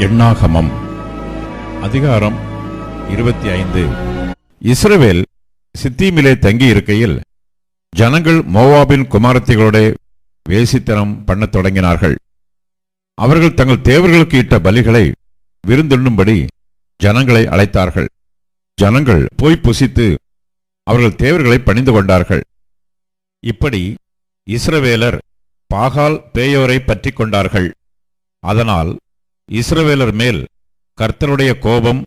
எண்ணாகமம். அதிகாரம் இருபத்தி ஐந்து. இஸ்ரவேல் சித்தீமிலே தங்கி இருக்கையில் ஜனங்கள் மோவாபின் குமாரத்திகளோட வேசித்தனம் பண்ணத் தொடங்கினார்கள். அவர்கள் தங்கள் தேவர்களுக்கு இட்ட பலிகளை விருந்துண்ணும்படி ஜனங்களை அழைத்தார்கள். ஜனங்கள் போய் புசித்து அவர்கள் தேவர்களை பணிந்து கொண்டார்கள். இப்படி இஸ்ரவேலர் பாகால் பேயோரை பற்றி கொண்டார்கள். அதனால் இஸ்ரவேலர் மேல் கர்த்தருடைய கோபம்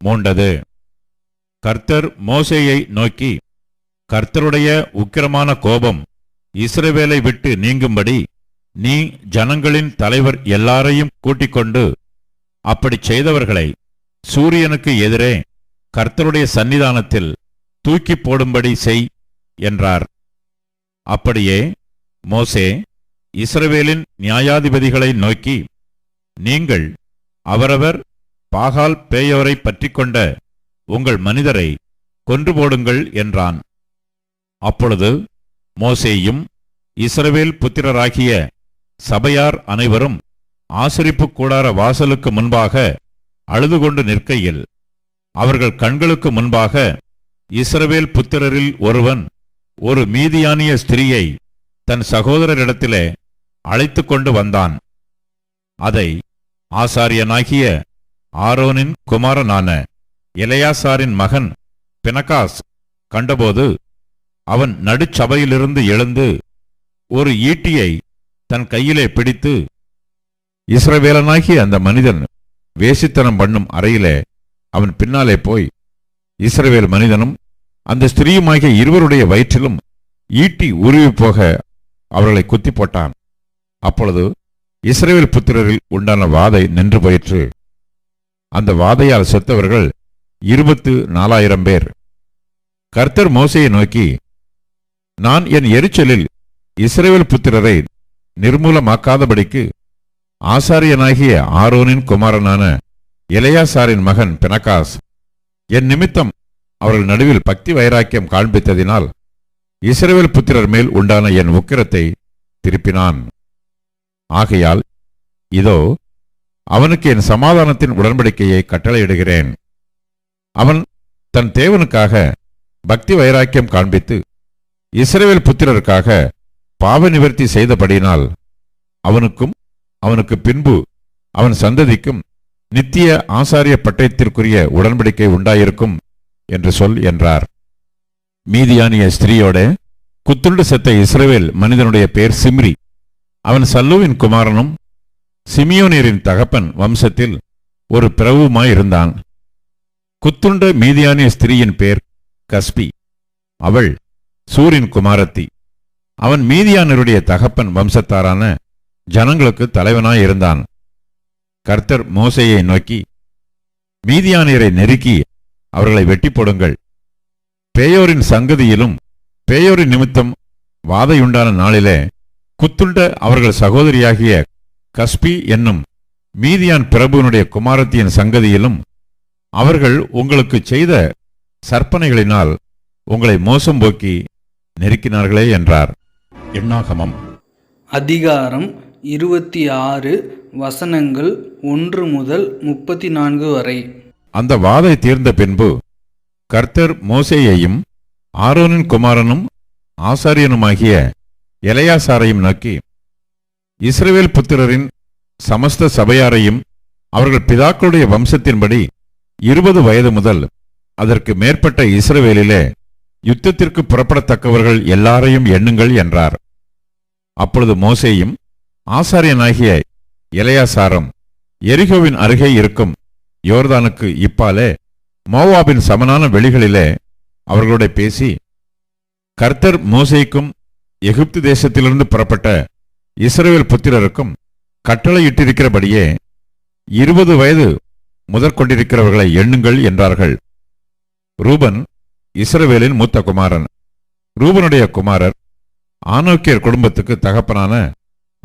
மூண்டது. கர்த்தர் மோசேயை நோக்கி கர்த்தருடைய உக்கிரமான கோபம் இஸ்ரவேலை விட்டு நீங்கும்படி நீ ஜனங்களின் தலைவர் எல்லாரையும் கூட்டிக் கொண்டு அப்படிச் செய்தவர்களை சூரியனுக்கு எதிரே கர்த்தருடைய சன்னிதானத்தில் தூக்கிப் போடும்படி செய் என்றார். அப்படியே மோசே இஸ்ரவேலின் நியாயாதிபதிகளை நோக்கி நீங்கள் அவரவர் பாகால் பேயோரை பற்றிக்கொண்ட உங்கள் மனிதரை கொன்று போடுங்கள் என்றான். அப்பொழுது மோசேயும் இஸ்ரவேல் புத்திரராகிய சபையார் அனைவரும் ஆசிரிப்பு கூடார வாசலுக்கு முன்பாக அழுது கொண்டு நிற்கையில் அவர்கள் கண்களுக்கு முன்பாக இஸ்ரவேல் புத்திரரில் ஒருவன் ஒரு மீதியானிய ஸ்திரீயை தன் சகோதரரிடத்திலே அழைத்து கொண்டு வந்தான். அதை ஆசாரியனாகிய ஆரோனின் குமாரனான இளையாசாரின் மகன் பினகாஸ் கண்டபோது அவன் நடுச்சபையிலிருந்து எழுந்து ஒரு ஈட்டியை தன் கையிலே பிடித்து இஸ்ரவேலனாகிய அந்த மனிதன் வேசித்தனம் பண்ணும் அறையிலே அவன் பின்னாலே போய் இஸ்ரவேல் மனிதனும் அந்த ஸ்திரீயுமாகிய இருவருடைய வயிற்றிலும் ஈட்டி உருவி போக அவர்களை குத்தி போட்டான் அப்பொழுது இஸ்ரேல் புத்திரரில் உண்டான வாதை நின்று போயிற்று. அந்த வாதையால் செத்தவர்கள் இருபத்து நாலாயிரம் பேர். கர்த்தர் மோசையை நோக்கி நான் என் எரிச்சலில் இஸ்ரேல் புத்திரரை நிர்மூலமாக்காதபடிக்கு ஆசாரியனாகிய ஆரோனின் குமாரனான இளையாசாரின் மகன் பெனகாஸ் என் நிமித்தம் அவர்கள் நடுவில் பக்தி வைராக்கியம் காண்பித்ததினால் இஸ்ரேல் புத்திரர் மேல் உண்டான என் உக்கிரத்தை திருப்பினான். ஆகையால் இதோ அவனுக்கு என் சமாதானத்தின் உடன்படிக்கையை கட்டளையிடுகிறேன். அவன் தன் தேவனுக்காக பக்தி வைராக்கியம் காண்பித்து இஸ்ரவேல் புத்திரருக்காக பாவ நிவர்த்தி செய்தபடினால் அவனுக்கும் அவனுக்கு பின்பு அவன் சந்ததிக்கும் நித்திய ஆசாரிய பட்டயத்திற்குரிய உடன்படிக்கை உண்டாயிருக்கும் என்று சொல் என்றார். மீதியானிய ஸ்திரீயோட குத்துண்டு செத்த இஸ்ரேவேல் மனிதனுடைய பெயர் சிம்ரி. அவன் சல்லுவின் குமாரனும் சிமியோனியரின் தகப்பன் வம்சத்தில் ஒரு பிரவுமாயிருந்தான் குத்துண்ட மீதியானிய ஸ்திரீயின் பேர் கஸ்பி. அவள் சூரின் குமாரத்தி. அவன் மீதியானருடைய தகப்பன் வம்சத்தாரான ஜனங்களுக்கு தலைவனாயிருந்தான். கர்த்தர் மோசையை நோக்கி மீதியானியரை நெருக்கி அவர்களை வெட்டி போடுங்கள் பேயோரின் சங்கதியிலும் பேயோரின் நிமித்தம் வாதையுண்டான நாளிலே குத்துண்ட அவர்கள் சகோதரியாகிய கஸ்பி என்னும் மீதியான் பிரபுவனுடைய குமாரத்தியின் சங்கதியிலும் அவர்கள் உங்களுக்கு செய்த சற்பனைகளினால் உங்களை மோசம் போக்கி நெருக்கினார்களே என்றார். எண்ணாகமம். அதிகாரம் இருபத்தி ஆறு வசனங்கள் ஒன்று முதல் முப்பத்தி நான்கு வரை. அந்த வாதை தீர்ந்த பின்பு கர்த்தர் மோசேயையும் ஆரோனின் குமாரனும் ஆசாரியனுமாகிய எலையாசாரையும் நோக்கி இஸ்ரேவேல் புத்திரரின் சமஸ்த சபையாரையும் அவர்கள் பிதாக்களுடைய வம்சத்தின்படி இருபது வயது முதல் அதற்கு மேற்பட்ட இஸ்ரவேலிலே யுத்தத்திற்கு புறப்படத்தக்கவர்கள் எல்லாரையும் எண்ணுங்கள் என்றார். அப்பொழுது மோசேயும் ஆசாரியனாகிய இளையாசாரம் எரிகோவின் அருகே இருக்கும் யோர்தானுக்கு இப்பாலே மோவாபின் சமனான வெளிகளிலே அவர்களோட பேசி கர்த்தர் மோசேக்கும் எகிப்து தேசத்திலிருந்து புறப்பட்ட இஸ்ரவேல் புத்திரருக்கும் கட்டளையிட்டிருக்கிறபடியே இருபது வயது முதற்கொண்டிருக்கிறவர்களை எண்ணுங்கள் என்றார்கள். ரூபன் இஸ்ரவேலின் மூத்த குமாரன். ரூபனுடைய குமாரர் ஆனோக்கியர் குடும்பத்துக்கு தகப்பனான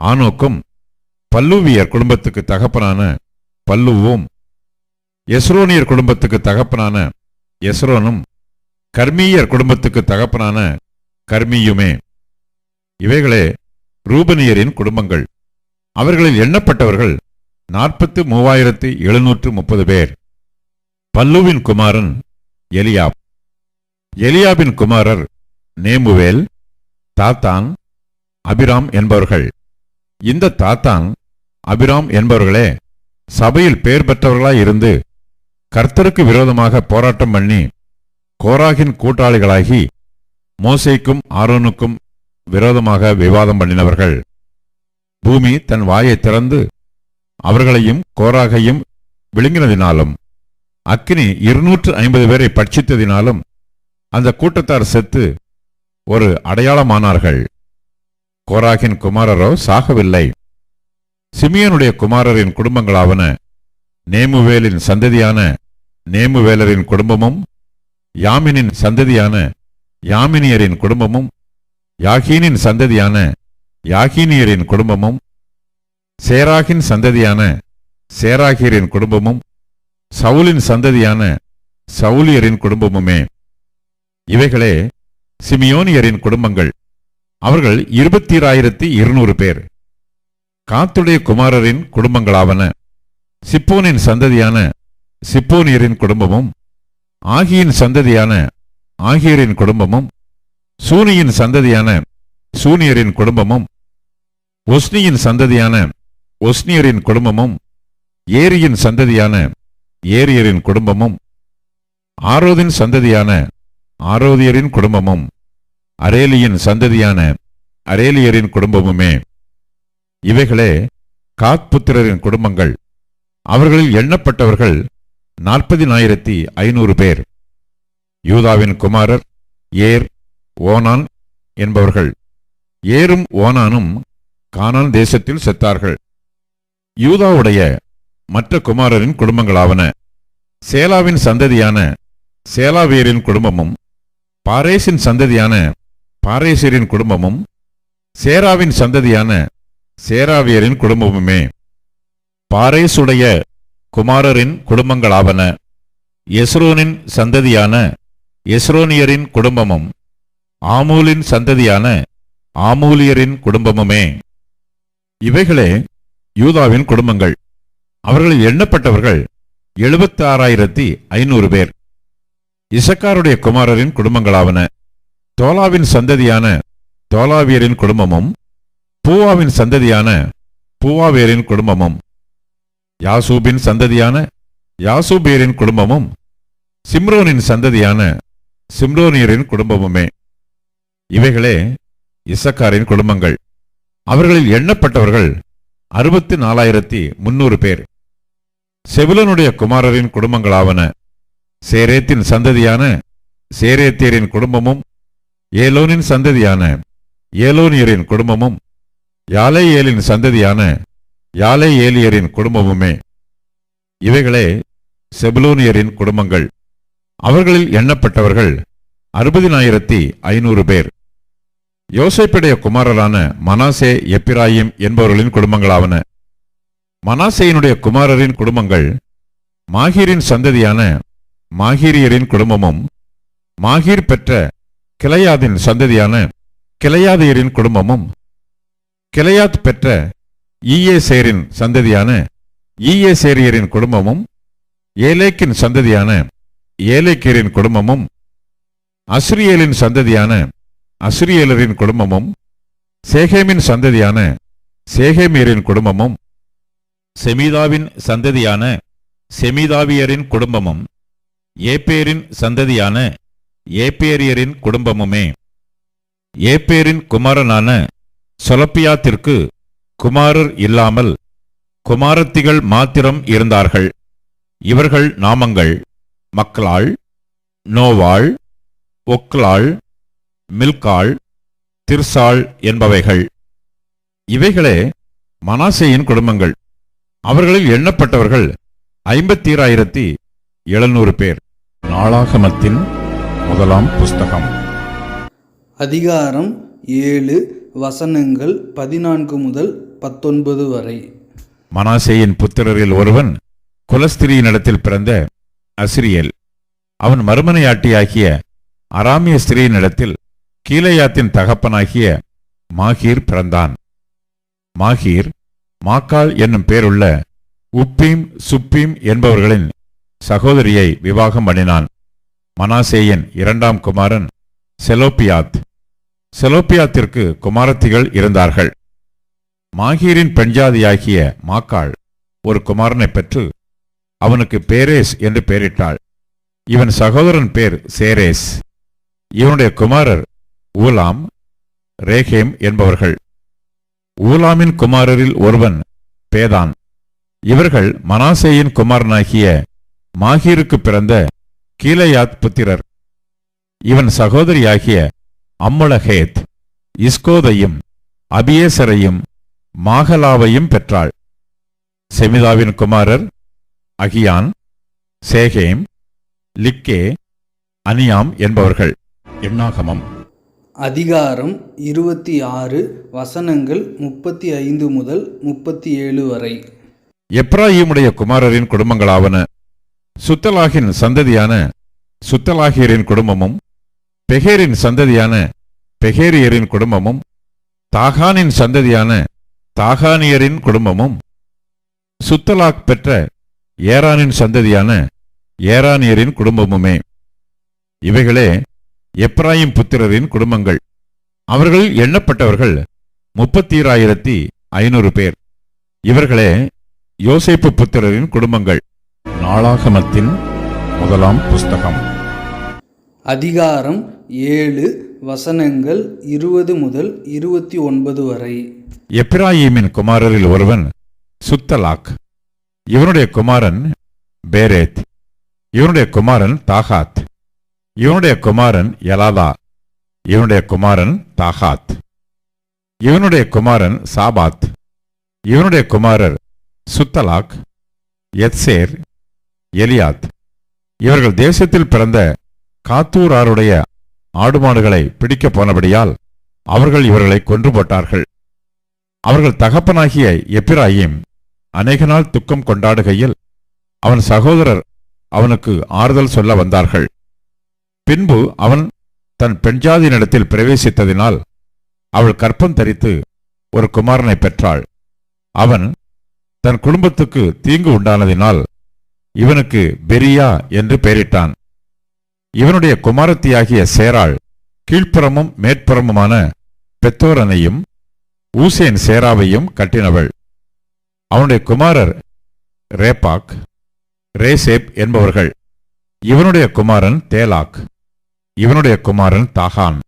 ஆனோக்கும் பல்லுவியர் குடும்பத்துக்கு தகப்பனான பல்லுவும் எஸ்ரோனியர் குடும்பத்துக்கு தகப்பனான எஸ்ரோனும் கர்மீயர் குடும்பத்துக்கு தகப்பனான கர்மியுமே. இவைகளே ரூபனியரின் குடும்பங்கள். அவர்களில் எண்ணப்பட்டவர்கள் நாற்பத்து மூவாயிரத்து எழுநூற்று முப்பது பேர். பல்லுவின் குமாரன் எலியாப். எலியாபின் குமாரர் நேமுவேல் தாத்தான் அபிராம் என்பவர்கள். இந்த தாத்தான் அபிராம் என்பவர்களே சபையில் பெயர் பெற்றவர்களாயிருந்து கர்த்தருக்கு விரோதமாக போராட்டம் பண்ணி கோராகின் கூட்டாளிகளாகி மோசேக்கும் ஆரோனுக்கும் விரோதமாக விவாதம் பண்ணினவர்கள். பூமி தன் வாயை திறந்து அவர்களையும் கோராகையும் விழுங்கினதினாலும் அக்னி இருநூற்று ஐம்பது பேரை பட்சித்ததினாலும் அந்த கூட்டத்தார் செத்து ஒரு அடையாளமானார்கள். கோராகின் குமாரரோ சாகவில்லை. சிமியனுடைய குமாரரின் குடும்பங்களாவன நேமுவேலின் சந்ததியான நேமுவேலரின் குடும்பமும் யாமினின் சந்ததியான யாமினியரின் குடும்பமும் யாகீனின் சந்ததியான யாகீனியரின் குடும்பமும் சேராகின் சந்ததியான சேராகியரின் குடும்பமும் சவுலின் சந்ததியான சவுலியரின் குடும்பமுமே. இவைகளே சிமியோனியரின் குடும்பங்கள். அவர்கள் இருபத்தீராயிரத்தி இருநூறு பேர். காத்துடைய குமாரரின் குடும்பங்களாவன. சிப்போனின் சந்ததியான சிப்போனியரின் குடும்பமும் ஆகியின் சந்ததியான ஆகியரின் குடும்பமும் சூனியின் சந்ததியான சூனியரின் குடும்பமும் ஒஸ்னியின் சந்ததியான ஒஸ்னியரின் குடும்பமும் ஏரியின் சந்ததியான ஏரியரின் குடும்பமும் ஆரோதின் சந்ததியான ஆரோதியரின் குடும்பமும் அரேலியின் சந்ததியான அரேலியரின் குடும்பமுமே. இவைகளே காத்புத்திரரின் குடும்பங்கள். அவர்களில் எண்ணப்பட்டவர்கள் நாற்பதினாயிரத்தி ஐநூறு பேர். யூதாவின் குமாரர் ஏர் ஓனான் என்பவர்கள். ஏறும் ஓனானும் கானான் தேசத்தில் செத்தார்கள். யூதாவுடைய மற்ற குமாரரின் குடும்பங்களாவன. சேலாவின் சந்ததியான சேலாவியரின் குடும்பமும் பாரேசின் சந்ததியான பாரேசியரின் குடும்பமும் சேராவின் சந்ததியான சேராவியரின் குடும்பமுமே. பாரேசுடைய குமாரரின் குடும்பங்களாவன. எஸ்ரோனின் சந்ததியான எஸ்ரோனியரின் குடும்பமும் ஆமூலின் சந்ததியான ஆமூலியரின் குடும்பமுமே. இவைகளே யூதாவின் குடும்பங்கள். அவர்களில் எண்ணப்பட்டவர்கள் எழுபத்தி ஆறாயிரத்தி ஐநூறு பேர். இசக்காருடைய குமாரரின் குடும்பங்களாவன. தோலாவின் சந்ததியான தோலாவியரின் குடும்பமும் பூவாவின் சந்ததியான பூவாவியரின் குடும்பமும். யாசூபின் சந்ததியான யாசூபியரின் குடும்பமும் சிம்ரோனின் சந்ததியான சிம்ரோனியரின் குடும்பமுமே. இவைகளே இசக்காரின் குடும்பங்கள். அவர்களில் எண்ணப்பட்டவர்கள் அறுபத்தி நாலாயிரத்தி முன்னூறு பேர். செபுலனுடைய குமாரரின் குடும்பங்களாவன சேரேத்தின் சந்ததியான சேரேத்தியரின் குடும்பமும் ஏலோனின் சந்ததியான ஏலோனியரின் குடும்பமும் யாலை ஏலின் சந்ததியான யாலேயேலியரின் குடும்பமுமே. இவைகளே செபுலோனியரின் குடும்பங்கள். அவர்களில் எண்ணப்பட்டவர்கள் அறுபதினாயிரத்தி ஐநூறு பேர். யோசேப்புடைய குமாரரான மனாசே எப்பிராயிம் என்பவர்களின் குடும்பங்களாவன. மனாசேயினுடைய குமாரரின் குடும்பங்கள் மாஹீரின் சந்ததியான மாஹீரியரின் குடும்பமும் மாஹீர் பெற்ற கிளையாதின் சந்ததியான கிளையாதியரின் குடும்பமும் கிளையாத் பெற்ற ஈயேசேரின் சந்ததியான ஈயேசேரியரின் குடும்பமும் ஏலேக்கின் சந்ததியான ஏலேக்கியரின் குடும்பமும் அஸ்ரியலின் சந்ததியான அசிரியலரின் குடும்பமும் சேகேமின் சந்ததியான சேகேமியரின் குடும்பமும் செமீதாவின் சந்ததியான செமீதாவியரின் குடும்பமும் ஏப்பேரின் சந்ததியான ஏப்பேரியரின் குடும்பமுமே. ஏப்பேரின் குமாரனான சொலப்பியாத்திற்கு குமாரர் இல்லாமல் குமாரத்திகள் மாத்திரம் இருந்தார்கள். இவர்கள் நாமங்கள். மக்களாள் நோவாள் ஒக்லாள் மில்காள் திர்சாள் என்பவைகள். இவைகளே மனாசேயின் குடும்பங்கள். அவர்களில் எண்ணப்பட்டவர்கள் ஐம்பத்தீராயிரத்தி எழுநூறு பேர். நாளாகமத்தின் முதலாம் புஸ்தகம். அதிகாரம் ஏழு வசனங்கள் பதினான்கு முதல் பத்தொன்பது வரை. மனாசேயின் புத்திரரில் ஒருவன் குலஸ்திரியினிடத்தில் பிறந்த அசிரியல். அவன் மறுமனையாட்டியாகிய அராமிய ஸ்திரீயினிடத்தில் கீலேயாத்தின் தகப்பனாகிய மாகீர் பிறந்தான். மாகீர் மாக்காள் என்னும் பேருள்ள உப்பீம் சுப்பீம் என்பவர்களின் சகோதரியை விவாகம் பண்ணினான். மனாசேயின் இரண்டாம் குமாரன் செலோப்பியாத். செலோப்பியாத்திற்கு குமாரத்திகள் இருந்தார்கள். மாகீரின் பெண்ஜாதியாகிய மாக்காள் ஒரு குமாரனைப் பெற்று அவனுக்கு பேரேஸ் என்று பெயரிட்டாள். இவன் சகோதரன் பேர் சேரேஸ். இவனுடைய குமாரர் ஊலாம் ரேகேம் என்பவர்கள். ஊலாமின் குமாரரில் ஒருவன் பேதான். இவர்கள் மனாசேயின் குமாரனாகிய மாகீருக்கு பிறந்த கீலயாத் புத்திரர். இவன் சகோதரியாகிய அம்முலஹேத் இஸ்கோதையும் அபியேசரையும் மாகலாவையும் பெற்றாள். செமிதாவின் குமாரர் அகியான் சேகேம் லிக்கே அனியாம் என்பவர்கள். எண்ணாகமம் அதிகாரம் இருபத்தி ஆறு வசனங்கள் முப்பத்தி ஐந்து முதல் முப்பத்தி ஏழு வரை. எப்ராஹிமுடைய குமாரரின் குடும்பங்களாவன சுத்தலாகின் சந்ததியான சுத்தலாகியரின் குடும்பமும் பெகேரின் சந்ததியான பெகேரியரின் குடும்பமும் தாகானின் சந்ததியான தாகானியரின் குடும்பமும் சுத்தலாக் பெற்ற ஏரானின் சந்ததியான ஏரானியரின் குடும்பமுமே. இவைகளே எப்ராயிம் புத்திரரின் குடும்பங்கள். அவர்களில் எண்ணப்பட்டவர்கள் முப்பத்தீராயிரத்தி ஐநூறு பேர். இவர்களே யோசேப்பு புத்திரரின் குடும்பங்கள். நாளாகமத்தின் முதலாம் புஸ்தகம். அதிகாரம் ஏழு வசனங்கள் இருபது முதல் இருபத்தி ஒன்பது வரை. எப்ராயிமின் குமாரரில் ஒருவன் சுத்தலாக். இவனுடைய குமாரன் பேரேத். இவனுடைய குமாரன் தாகாத். இவனுடைய குமாரன் எலாதா இவனுடைய குமாரன் தாகாத் இவனுடைய குமாரன் சாபாத் இவனுடைய குமாரர் சுத்தலாக் எத்சேர் எலியாத். இவர்கள் தேசத்தில் பிறந்த காத்தூராருடைய ஆடுமாடுகளை பிடிக்கப் போனபடியால் அவர்கள் இவர்களை கொன்று போட்டார்கள். அவர்கள் தகப்பனாகிய எப்பிராயிம் அநேக நாள் துக்கம் கொண்டாடுகையில் அவன் சகோதரர் அவனுக்கு ஆறுதல் சொல்ல வந்தார்கள். பின்பு அவன் தன் பெண்ஜாதியினிடத்தில் பிரவேசித்ததினால் அவள் கற்பம் தரித்து ஒரு குமாரனை பெற்றாள். அவன் தன் குடும்பத்துக்கு தீங்கு உண்டானதினால் இவனுக்கு பெரியா என்று பெயரிட்டான். இவனுடைய குமாரத்தியாகிய சேராள் கீழ்ப்புறமும் மேற்புறமுமான பெத்தோரனையும் ஊசேன் சேராவையும் கட்டினவள். அவனுடைய குமாரர் ரேபாக் ரேசேப் என்பவர்கள். இவனுடைய குமாரன் தேலாக். இவனுடைய குமாரன் தாகான்.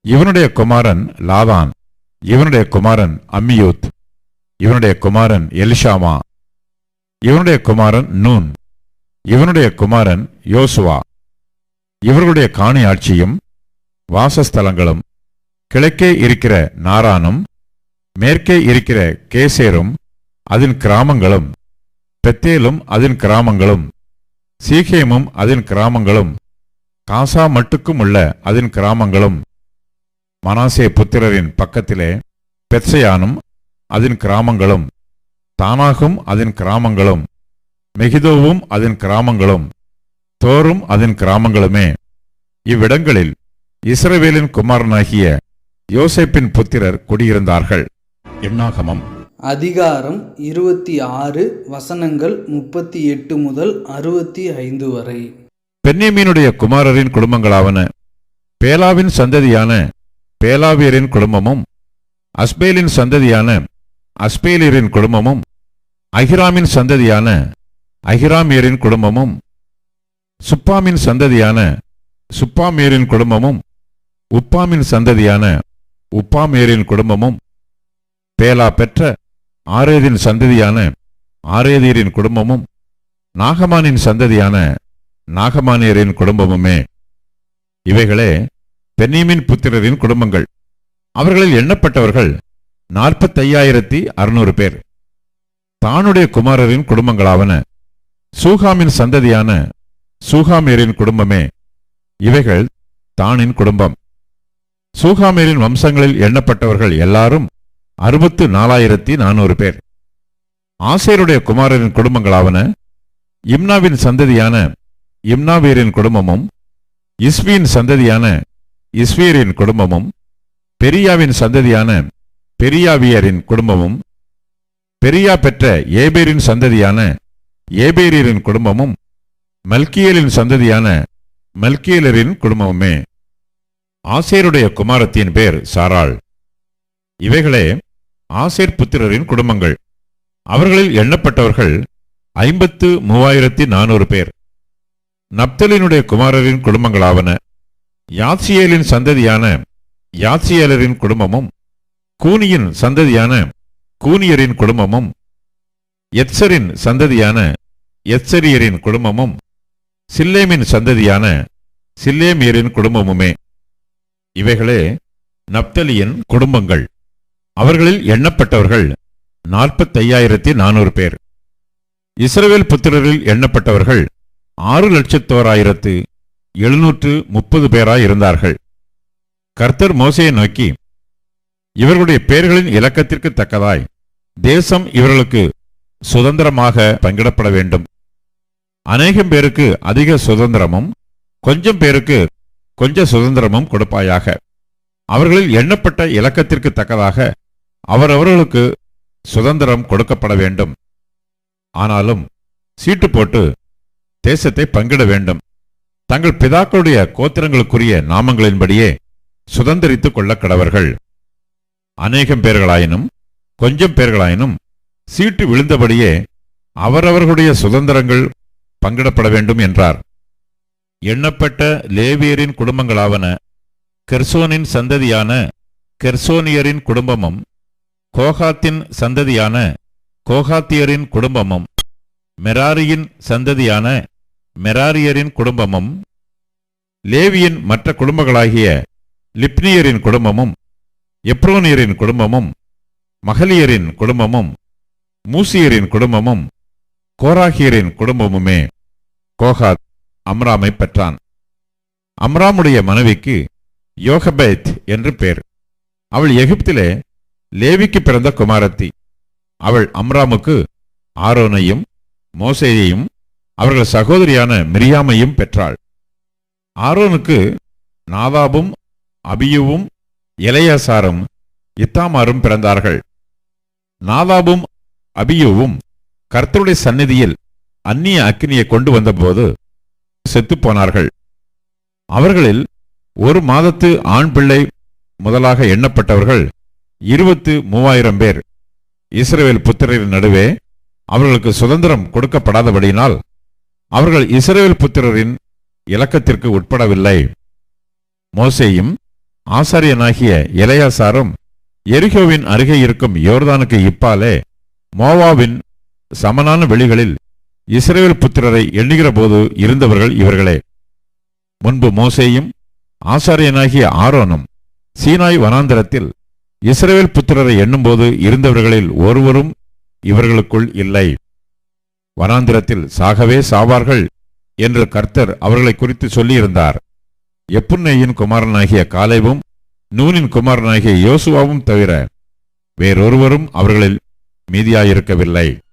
இவனுடைய குமாரன் லாதான் இவனுடைய குமாரன் அம்மியூத். இவனுடைய குமாரன் எலிஷாமா. இவனுடைய குமாரன் நூன். இவனுடைய குமாரன் யோசுவா. இவர்களுடைய காணி ஆட்சியும் வாசஸ்தலங்களும் கிழக்கே இருக்கிற நாரானும் மேற்கே இருக்கிற கேசேரும் அதன் கிராமங்களும் பெத்தேலும் அதன் கிராமங்களும் சீகேமும் அதன் கிராமங்களும் காசா மட்டுக்கும் உள்ள அதன் கிராமங்களும். மனாசே புத்திரரின் பக்கத்திலே பெத்சயானும் அதன் கிராமங்களும். தானாகும் அதன் கிராமங்களும். மெகிதோவும் அதன் கிராமங்களும். தோரும் அதன் கிராமங்களுமே. இவ்விடங்களில் இஸ்ரவேலின் குமாரனாகிய யோசேப்பின் புத்திரர் குடியிருந்தார்கள். எண்ணாகமம். அதிகாரம் இருபத்தி ஆறு வசனங்கள் முப்பத்தி எட்டு முதல் அறுபத்தி ஐந்து வரை. பென்னியமீனுடைய குமாரரின் குடும்பங்களாவன பேலாவின் சந்ததியான பேலாவியரின் குடும்பமும் அஸ்பேலின் சந்ததியான அஸ்பேலியரின் குடும்பமும் அஹிராமின் சந்ததியான அஹிராமியரின் குடும்பமும் சுப்பாமின் சந்ததியான சுப்பாமியரின் குடும்பமும் உப்பாமின் சந்ததியான உப்பாமியரின் குடும்பமும் பேலா பெற்ற ஆரேதின் சந்ததியான ஆரேதியரின் குடும்பமும் நாகமானின் சந்ததியான நாகமானியரின் குடும்பமுமே. இவைகளே பென்னீமின் புத்திரரின் குடும்பங்கள். அவர்களில் எண்ணப்பட்டவர்கள் நாற்பத்தையாயிரத்தி அறுநூறு பேர். தானுடைய குமாரரின் குடும்பங்களாவன. சூகாமின் சந்ததியான சூகாமியரின் குடும்பமே. இவைகள் தானின் குடும்பம். சூகாமியரின் வம்சங்களில் எண்ணப்பட்டவர்கள் எல்லாரும் அறுபத்து நாலாயிரத்தி நானூறு பேர். ஆசேருடைய குமாரரின் குடும்பங்களாவன. இம்னாவின் சந்ததியான இம்னாவீரின் குடும்பமும் இஸ்வியின் சந்ததியான இஸ்வியரின் குடும்பமும் பெரியாவின் சந்ததியான பெரியாவியரின் குடும்பமும் பெரியா பெற்ற ஏபேரின் சந்ததியான ஏபேரியரின் குடும்பமும் மல்கியலின் சந்ததியான மல்கியலரின் குடும்பமுமே. ஆசேருடைய குமாரத்தின் பேர் சாராள். இவைகளே ஆசேர் புத்திரரின் குடும்பங்கள். அவர்களில் எண்ணப்பட்டவர்கள் ஐம்பத்து மூவாயிரத்தி நானூறு பேர். நப்தலினுடைய குமாரரின் குடும்பங்களாவன யாத்சியேலின் சந்ததியான யாத்சியேலரின் குடும்பமும் கூனியின் சந்ததியான கூனியரின் குடும்பமும் எத்சரின் சந்ததியான எத்சரியரின் குடும்பமும் சில்லேமின் சந்ததியான சில்லேமியரின் குடும்பமுமே. இவைகளே நப்தலியின் குடும்பங்கள். அவர்களில் எண்ணப்பட்டவர்கள் நாற்பத்தையாயிரத்தி நானூறு பேர். இஸ்ரவேல் புத்திரரில் எண்ணப்பட்டவர்கள் ஆறு லட்சத்தோராயிரத்து எழுநூற்று முப்பது பேராய் இருந்தார்கள் கர்த்தர் மோசையை நோக்கி இவர்களுடைய பெயர்களின் இலக்கத்திற்கு தக்கதாய் தேசம் இவர்களுக்கு சுதந்திரமாக பங்கிடப்பட வேண்டும். அநேகம் பேருக்கு அதிக சுதந்திரமும் கொஞ்சம் பேருக்கு கொஞ்ச சுதந்திரமும் கொடுப்பாயாக. அவர்களில் எண்ணப்பட்ட இலக்கத்திற்கு தக்கதாக அவரவர்களுக்கு சுதந்திரம் கொடுக்கப்பட வேண்டும். ஆனாலும் சீட்டு போட்டு தேசத்தை பங்கிட வேண்டும். தங்கள் பிதாக்களுடைய கோத்திரங்களுக்குரிய நாமங்களின்படியே சுதந்திரித்துக் கொள்ள கடவர்கள். அநேகம் பேர்களாயினும் கொஞ்சம் பேர்களாயினும் சீட்டு விழுந்தபடியே அவரவர்களுடைய சுதந்திரங்கள் பங்கிடப்பட வேண்டும் என்றார். எண்ணப்பட்ட லேவியரின் குடும்பங்களாவன கெர்சோனின் சந்ததியான கெர்சோனியரின் குடும்பமும் கோகாத்தின் சந்ததியான கோகாத்தியரின் குடும்பமும் மெராரியின் சந்ததியான மெராரியரின் குடும்பமும் லேவியின் மற்ற குடும்பங்களாகிய லிப்னியரின் குடும்பமும் எப்ரோனியரின் குடும்பமும் மகளியரின் குடும்பமும் மூசியரின் குடும்பமும் கோராகியரின் குடும்பமுமே கோகாத் அம்ராமை பெற்றான். அம்ராமுடைய மனைவிக்கு யோகபேத் என்று பேர். அவள் எகிப்திலே லேவிக்கு பிறந்த குமாரத்தி. அவள் அம்ராமுக்கு ஆரோனையும் மோசேயையும் அவர்கள் சகோதரியான மிரியாமையும் பெற்றாள். ஆரோனுக்கு நாதாபும் அபியுவும் இளையசாரும் இத்தாமாரும் பிறந்தார்கள். நாதாபும் அபியுவும் கர்த்தருடைய சந்நிதியில் அந்நிய அக்னியை கொண்டு வந்தபோது செத்துப்போனார்கள் அவர்களில் ஒரு மாதத்து ஆண் பிள்ளை முதலாக எண்ணப்பட்டவர்கள் இருபத்து மூவாயிரம் பேர். இஸ்ரேல் புத்திரரின் நடுவே அவர்களுக்கு சுதந்திரம் கொடுக்கப்படாதபடியினால் அவர்கள் இஸ்ரேல் புத்திரரின் இலக்கத்திற்கு உட்படவில்லை. மோசேயும் ஆசாரியனாகிய இளையாசாரும் எரிகோவின் அருகே இருக்கும் யோர்தானுக்கு இப்பாலே மோவாவின் சமனான வெளிகளில் இஸ்ரேல் புத்திரரை எண்ணுகிற போது இருந்தவர்கள் இவர்களே. முன்பு மோசேயும் ஆசாரியனாகிய ஆரோனும் சீனாய் வனாந்தரத்தில் இஸ்ரேல் புத்திரரை எண்ணும்போது இருந்தவர்களில் ஒருவரும் இவர்களுக்குள் இல்லை. வனாந்திரத்தில் சாகவே சாவார்கள் என்று கர்த்தர் அவர்களை குறித்து சொல்லியிருந்தார். எப்புன்னையின் குமாரனாகிய காலேவும் நூனின் குமாரனாகிய யோசுவாவும் தவிர வேறொருவரும் அவர்களில் மீதியாயிருக்கவில்லை.